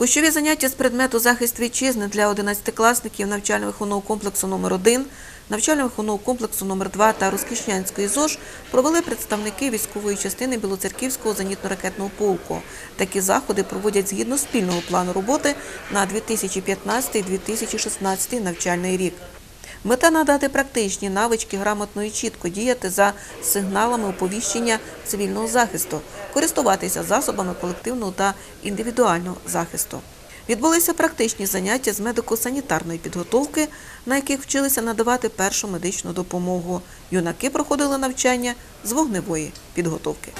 Кущові заняття з предмету захист вітчизни для 11-класників навчально-виховного комплексу номер 1 навчально-виховного комплексу номер 2 та Розкішнянської ЗОЖ провели представники військової частини Білоцерківського зенітно-ракетного полку. Такі заходи проводять згідно спільного плану роботи на 2015-2016 навчальний рік. Мета надати практичні навички грамотно і чітко діяти за сигналами оповіщення цивільного захисту, користуватися засобами колективного та індивідуального захисту. Відбулися практичні заняття з медико-санітарної підготовки, на яких вчилися надавати першу медичну допомогу. Юнаки проходили навчання з вогневої підготовки.